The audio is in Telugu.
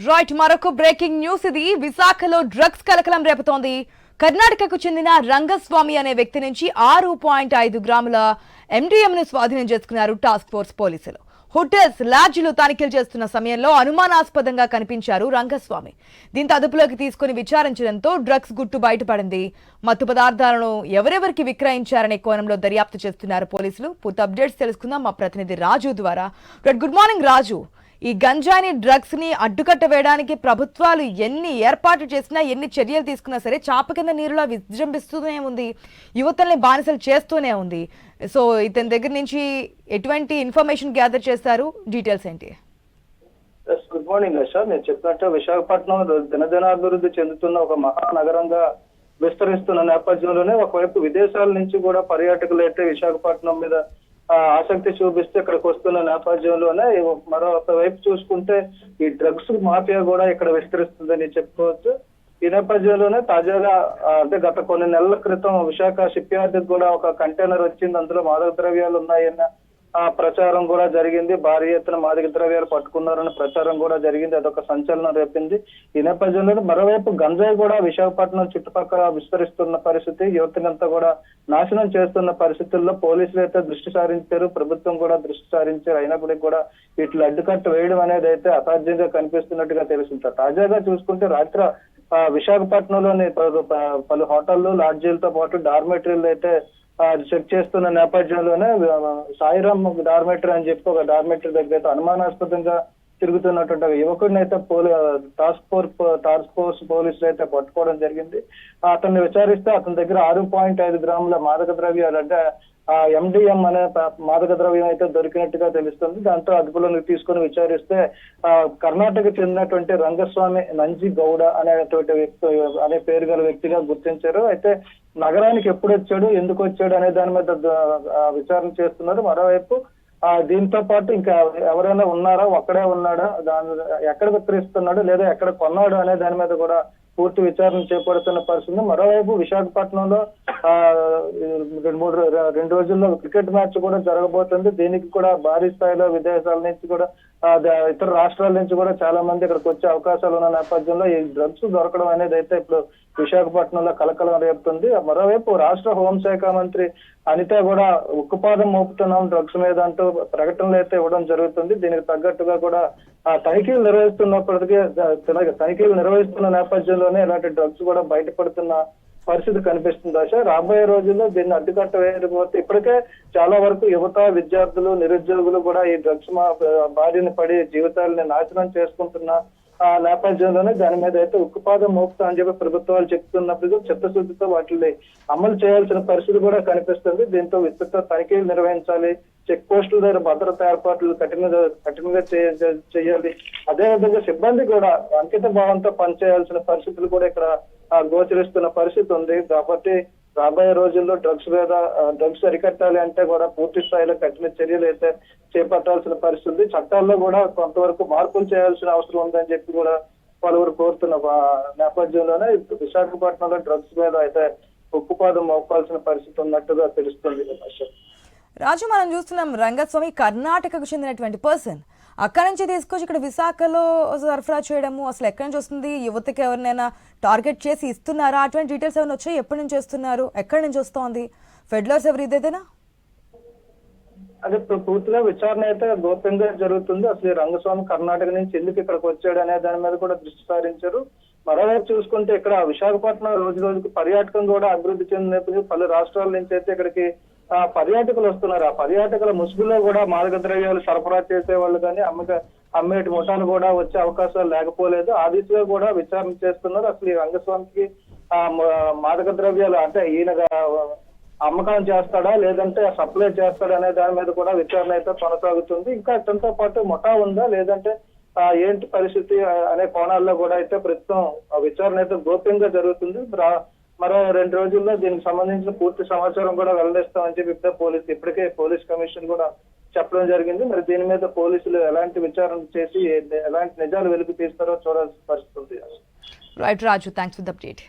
రైట్ మరొక బ్రేకింగ్ న్యూస్ ఇది. విశాఖలో డ్రగ్స్ కలకలం రేపుతోంది. కర్ణాటకకు చెందిన రంగస్వామి అనే వ్యక్తి నుంచి ఆరు పాయింట్ ఐదు గ్రాముల ఎండిఎం ను స్వాధీనం చేసుకున్నారు టాస్క్ ఫోర్స్ పోలీసులు. హోటల్స్ లాడ్జ్లు తనిఖీలు చేస్తున్న సమయంలో అనుమానాస్పదంగా కనిపించారు రంగస్వామి. దీంతో అదుపులోకి తీసుకుని విచారించడంతో డ్రగ్స్ గుట్టు బయటపడింది. మత్తు పదార్థాలను ఎవరెవరికి విక్రయించారనే కోణంలో దర్యాప్తు చేస్తున్నారు పోలీసులు. పూర్తి అప్డేట్స్ తెలుసుకుందాం. మా ప్రతినిధి రాజు ద్వారా. Good morning Raju. ఈ గంజాయిని డ్రగ్స్ని అడ్డుకట్ట వేయడానికి ప్రభుత్వాలు ఎన్ని ఏర్పాట్లు చేసినా ఎన్ని చర్యలు తీసుకున్నా సరే చాప కింద నీరులా విజృంభిస్తూనే ఉంది. యువతల్ని బానిసలు చేస్తూనే ఉంది. సో ఇతని దగ్గర నుంచి ఎటువంటి ఇన్ఫర్మేషన్ గ్యాదర్ చేస్తారు? డీటెయిల్స్ ఏంటి? గుడ్ మార్నింగ్ సార్ నేను చెప్పినట్టు విశాఖపట్నం దినదినాభివృద్ధి చెందుతున్న ఒక మహానగరంగా విస్తరిస్తున్న నేపథ్యంలోనే ఒకవైపు విదేశాల నుంచి కూడా పర్యాటకులు అయితే విశాఖపట్నం మీద ఆసక్తి చూపిస్తే ఇక్కడికి వస్తున్న నేపథ్యంలోనే మరొక వైపు చూసుకుంటే ఈ డ్రగ్స్ మాఫియా కూడా ఇక్కడ విస్తరిస్తుందని చెప్పుకోవచ్చు. ఈ నేపథ్యంలోనే తాజాగా అంటే గత కొన్ని నెలల క్రితం విశాఖ షిప్ యార్డ్ కూడా ఒక కంటైనర్ వచ్చింది. అందులో మాదక ద్రవ్యాలు ఉన్నాయన్న ప్రచారం కూడా జరిగింది. భారీ ఎత్తున మాదిక ద్రవ్యాలు పట్టుకున్నారన్న ప్రచారం కూడా జరిగింది. అదొక సంచలనం రేపింది. ఈ నేపథ్యంలో మరోవైపు గంజాయి కూడా విశాఖపట్నం చుట్టుపక్కల విస్తరిస్తున్న పరిస్థితి యువతనంతా కూడా నాశనం చేస్తున్న పరిస్థితుల్లో పోలీసులు అయితే దృష్టి సారించారు. ప్రభుత్వం కూడా దృష్టి సారించారు. అయినప్పటికీ కూడా వీటిలో అడ్డుకట్ట వేయడం అనేది అయితే అసాధ్యంగా కనిపిస్తున్నట్టుగా తెలుస్తుంది. తాజాగా చూసుకుంటే రాత్రి ఆ, విశాఖపట్నంలోని పలు పలు హోటళ్ళు లాడ్జీలతో పాటు డార్మెటరీలు అయితే అది చెక్ చేస్తున్న నేపథ్యంలోనే సాయిరామ్ డార్మెటర్ అని చెప్పి ఒక డార్మెటర్ దగ్గర అయితే అనుమానాస్పదంగా తిరుగుతున్నటువంటి ఒక యువకుడిని అయితే పోలీ టాస్క్ ఫోర్స్ టాస్క్ ఫోర్స్ పోలీసులు అయితే పట్టుకోవడం జరిగింది. అతన్ని విచారిస్తే అతని దగ్గర ఆరు పాయింట్ ఐదు గ్రాముల మాదక ద్రవ్యాలు అంటే ఆ ఎండిఎం అనే మాదక ద్రవ్యం అయితే దొరికినట్టుగా తెలుస్తుంది. దాంతో అదుపులోకి తీసుకొని విచారిస్తే ఆ కర్ణాటక చెందినటువంటి రంగస్వామి నంజి గౌడ అనేటువంటి వ్యక్తి అనే పేరు గల వ్యక్తిగా గుర్తించారు. అయితే నగరానికి ఎప్పుడు వచ్చాడు ఎందుకు వచ్చాడు అనే దాని మీద విచారణ చేస్తున్నారు. మరోవైపు దీంతో పాటు ఇంకా ఎవరైనా ఉన్నారా ఒక్కడే ఉన్నాడా దాని ఎక్కడ విక్రయిస్తున్నాడు లేదా ఎక్కడ కొన్నాడు అనే దాని మీద కూడా పూర్తి విచారణ చేపడుతున్న పరిస్థితి మరోవైపు విశాఖపట్నంలో ఆ రెండు మూడు రెండు రోజుల్లో క్రికెట్ మ్యాచ్ కూడా జరగబోతుంది. దీనికి కూడా భారీ స్థాయిలో విదేశాల నుంచి కూడా ఇతర రాష్ట్రాల నుంచి కూడా చాలా మంది ఇక్కడికి వచ్చే అవకాశాలు ఉన్న నేపథ్యంలో ఈ డ్రగ్స్ దొరకడం అనేది అయితే ఇప్పుడు విశాఖపట్నంలో కలకలం రేపుతుంది. మరోవైపు రాష్ట్ర హోంశాఖ మంత్రి అనిత కూడా ఉక్కుపాదం మోపుతున్నాం డ్రగ్స్ మీద అంటూ ప్రకటనలు అయితే ఇవ్వడం జరుగుతుంది. దీనికి తగ్గట్టుగా కూడా ఆ తనిఖీలు నిర్వహిస్తున్నప్పటికీ తనిఖీలు నిర్వహిస్తున్న నేపథ్యంలోనే ఇలాంటి డ్రగ్స్ కూడా బయటపడుతున్న పరిస్థితి కనిపిస్తుంది. దశ రాబోయే రోజుల్లో దీన్ని అడ్డుకట్ట వేయకపోతే ఇప్పటికే చాలా వరకు యువత విద్యార్థులు నిరుద్యోగులు కూడా ఈ డ్రగ్స్ మా బారిన పడి జీవితాలని నాశనం చేసుకుంటున్న ఆ నేపథ్యంలోనే దాని మీద అయితే ఉక్కుపాదం మోపుతా అని చెప్పి ప్రభుత్వాలు చెప్తున్నప్పుడు చిత్తశుద్ధితో వాటిని అమలు చేయాల్సిన పరిస్థితి కూడా కనిపిస్తుంది. దీంతో విస్తృత తనిఖీలు నిర్వహించాలి. చెక్ పోస్టుల దగ్గర భద్రత ఏర్పాట్లు కఠినంగా కఠినంగా చేయ- చేయాలి. అదే విధంగా సిబ్బంది కూడా అంకిత భావంతో పనిచేయాల్సిన పరిస్థితులు కూడా ఇక్కడ గోచరిస్తున్న పరిస్థితి ఉంది. కాబట్టి రాబోయే రోజుల్లో డ్రగ్స్ మీద డ్రగ్స్ అరికట్టాలి అంటే కూడా పూర్తి స్థాయిలో కఠిన చర్యలు అయితే చేపట్టాల్సిన పరిస్థితి ఉంది. చట్టాల్లో కూడా కొంతవరకు మార్పులు చేయాల్సిన అవసరం ఉందని చెప్పి కూడా పలువురు కోరుతున్న నేపథ్యంలోనే విశాఖపట్నంలో డ్రగ్స్ మీద అయితే ఉక్కుపాదం మోపాల్సిన పరిస్థితి ఉన్నట్టుగా తెలుస్తుంది. రాజు మనం చూస్తున్నాం రంగస్వామి కర్ణాటకకు చెందినటువంటి పర్సన్. అక్కడి నుంచి తీసుకొచ్చి ఇక్కడ విశాఖలో సరఫరా చేయడము అసలు ఎక్కడి నుంచి వస్తుంది యువతకి ఎవరినైనా టార్గెట్ చేసి ఇస్తున్నారా? అటువంటి డీటెయిల్స్ ఏమైనా వచ్చాయి? ఎప్పటి నుంచి వస్తున్నారు? ఎక్కడి నుంచి వస్తోంది? ఫెడ్లర్స్ ఎవరు? ఇదేదేనా? అదే పూర్తిగా విచారణ అయితే గోప్యంగా జరుగుతుంది. అసలు రంగస్వామి కర్ణాటక నుంచి ఎందుకు ఇక్కడికి వచ్చాడు అనే దాని మీద కూడా దృష్టి సారించారు. మరోవైపు చూసుకుంటే ఇక్కడ విశాఖపట్నం రోజు రోజుకి పర్యాటకం కూడా అభివృద్ధి చెందినప్పుడు పలు రాష్ట్రాల నుంచి అయితే ఇక్కడికి పర్యాటకులు వస్తున్నారు. ఆ పర్యాటకుల ముసుగులో కూడా మాదక ద్రవ్యాలు సరఫరా చేసే వాళ్ళు కానీ అమ్మక అమ్మేటి ముఠాలు కూడా వచ్చే అవకాశాలు లేకపోలేదు. ఆ దిశగా కూడా విచారణ చేస్తున్నారు. అసలు ఈ రంగస్వామికి ఆ మాదక ద్రవ్యాలు అంటే ఈయన అమ్మకం చేస్తాడా లేదంటే సప్లై చేస్తాడా అనే దాని మీద కూడా విచారణ అయితే కొనసాగుతుంది. ఇంకా దాంతో పాటు ముఠా ఉందా లేదంటే ఆ, ఏంటి పరిస్థితి అనే కోణాల్లో కూడా అయితే ప్రస్తుతం ఆ విచారణ అయితే గోప్యంగా జరుగుతుంది. మరో రెండు రోజుల్లో దీనికి సంబంధించిన పూర్తి సమాచారం కూడా వెల్లడిస్తామని చెప్పి ఇప్పుడే పోలీసు ఇప్పటికే పోలీస్ కమిషన్ కూడా చెప్పడం జరిగింది. మరి దీని మీద పోలీసులు ఎలాంటి విచారణ చేసి ఎలాంటి నిజాలు వెలుగు తీస్తారో చూడాల్సిన పరిస్థితి ఉంది. Right Raju thanks for the update